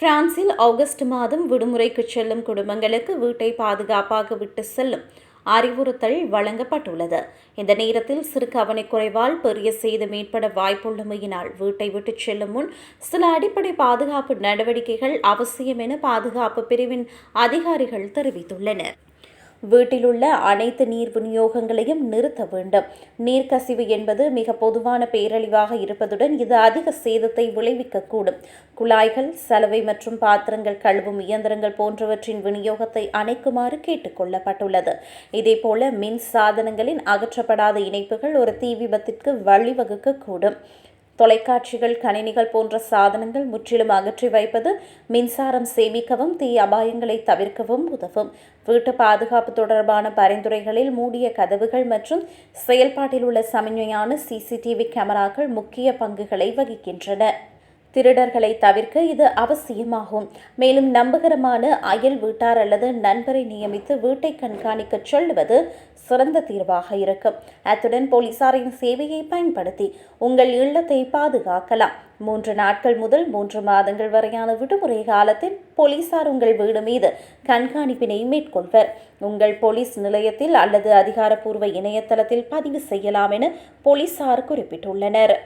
பிரான்சில் ஆகஸ்ட் மாதம் விடுமுறைக்கு செல்லும் குடும்பங்களுக்கு வீட்டை பாதுகாப்பாக விட்டு செல்லும் அறிவுறுத்தல் வழங்கப்பட்டுள்ளது. இந்த நேரத்தில் சிறு கவனக்குறைவால் பெரிய சேதம் ஏற்பட வாய்ப்புள்ளமையினால் வீட்டை விட்டு செல்லும் முன் சில அடிப்படை பாதுகாப்பு நடவடிக்கைகள் அவசியம் என பாதுகாப்பு பிரிவின் அதிகாரிகள் தெரிவித்துள்ளனர். வீட்டிலுள்ள அனைத்து நீர் விநியோகங்களையும் நிறுத்த வேண்டும். நீர்க்கசிவு என்பது மிக பொதுவான பேரழிவாக இருப்பதுடன் இது அதிக சேதத்தை விளைவிக்கக்கூடும். குழாய்கள் சலவை மற்றும் பாத்திரங்கள் கழுவும் இயந்திரங்கள் போன்றவற்றின் விநியோகத்தை அணைக்குமாறு கேட்டுக்கொள்ளப்பட்டுள்ளது இதேபோல மின் சாதனங்களின் அகற்றப்படாத இணைப்புகள் ஒரு தீ விபத்திற்கு வழிவகுக்கக்கூடும். தொலைக்காட்சிகள் கணினிகள் போன்ற சாதனங்கள் முற்றிலும் அகற்றி வைப்பது மின்சாரம் சேமிக்கவும் தீ அபாயங்களை தவிர்க்கவும் உதவும். வீட்டு பாதுகாப்பு தொடர்பான பரிந்துரைகளில் மூடிய கதவுகள் மற்றும் செயல்பாட்டில் உள்ள சமன்மையான சிசிடிவி கேமராக்கள் முக்கிய பங்குகளை வகிக்கின்றன. திருடர்களை தவிர்க்க இது அவசியமாகும். மேலும் நம்பகரமான அயல் வீட்டார் அல்லது நண்பரை நியமித்து வீட்டை கண்காணிக்க சொல்லுவது சிறந்த தீர்வாக இருக்கும். அத்துடன் போலீசாரின் சேவையை பயன்படுத்தி உங்கள் இல்லத்தை பாதுகாக்கலாம். மூன்று நாட்கள் முதல் மூன்று மாதங்கள் வரையான விடுமுறை காலத்தில் போலீசார் உங்கள் வீடு மீது கண்காணிப்பினை மேற்கொள்வர். உங்கள் போலீஸ் நிலையத்தில் அல்லது அதிகாரப்பூர்வ இணையதளத்தில் பதிவு செய்யலாம் என போலீசார் குறிப்பிட்டுள்ளனர்.